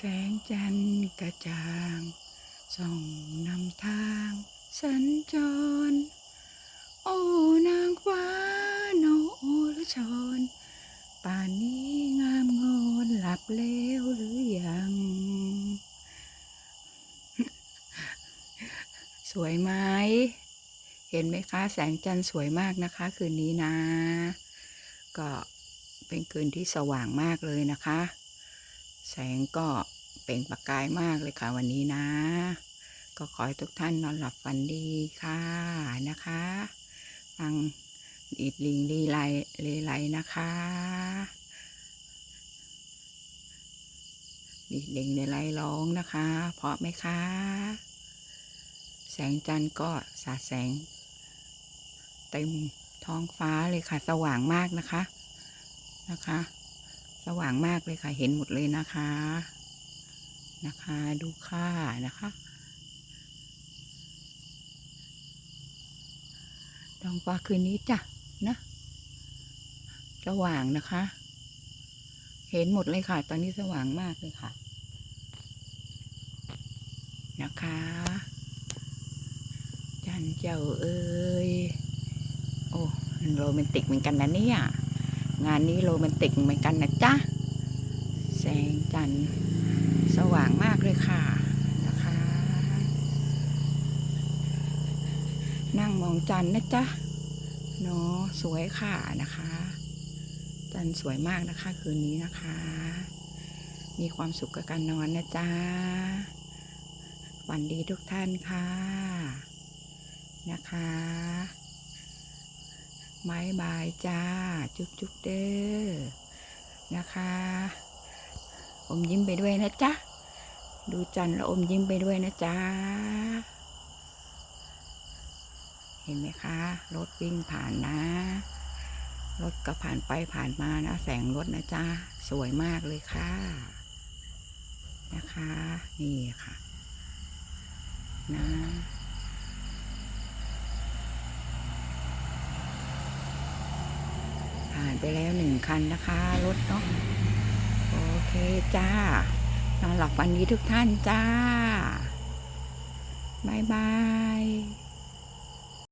แสงจันทร์กระจ่างส่องนำทาง สัญจร โอ้นางฟ้าโนโอละชรป่านนี้งามงอนหลับแล้วหรือยัง สวยไหม เห็นไหมคะ แสงจันทร์สวยมากนะคะ คืนนี้นะ ก็เป็นคืนที่สว่างมากเลยนะคะ แสงก็เปล่งประกายมากเลยค่ะวันนี้นะ ก็ขอให้ทุกท่านนอนหลับฝันดีค่ะนะคะ ฟังดีดลิงลีไลเลไลนะคะดีดลิงเลไลร้องนะคะ เพราะไหมคะ แสงจันทร์ก็สาดแสง เต็มท้องฟ้าเลยค่ะ สว่างมากนะคะนะคะ สว่างมากเลยค่ะ เห็นหมดเลยนะคะ นะคะ ดูค่านะคะ ท้องฟ้าคืนนี้จ้ะนะ สว่างนะคะ เห็นหมดเลยค่ะ ตอนนี้สว่างมากเลยค่ะ นะคะ จันเจ้าเอ้ย โอ้โรแมนติกเหมือนกันนะเนี่ย งานนี้โรแมนติกเหมือนกันนะจ๊ะ แสงจันทร์สว่างมากเลยค่ะนะคะ นั่งมองจันทร์นะจ๊ะเนาะสวยค่ะนะคะ จันทร์สวยมากนะคะคืนนี้นะคะ มีความสุขกับการนอนนะจ๊ะฝันดีทุกท่านค่ะนะคะ บายบายจ้า จุ๊บจุ๊บเด้อนะคะอมยิ้มไปด้วยนะจ๊ะ ดูจันทร์แล้วอมยิ้มไปด้วยนะจ๊ะ เห็นไหมคะ รถวิ่งผ่านนะ รถก็ผ่านไปผ่านมานะ แสงรถนะจ๊ะ สวยมากเลยค่ะ นะคะ นี่ค่ะ นะ ผ่านไปแล้วหนึ่งคันนะคะรถเนาะโอเคจ้านอนหลับวันนี้ทุกท่านจ้าบายบาย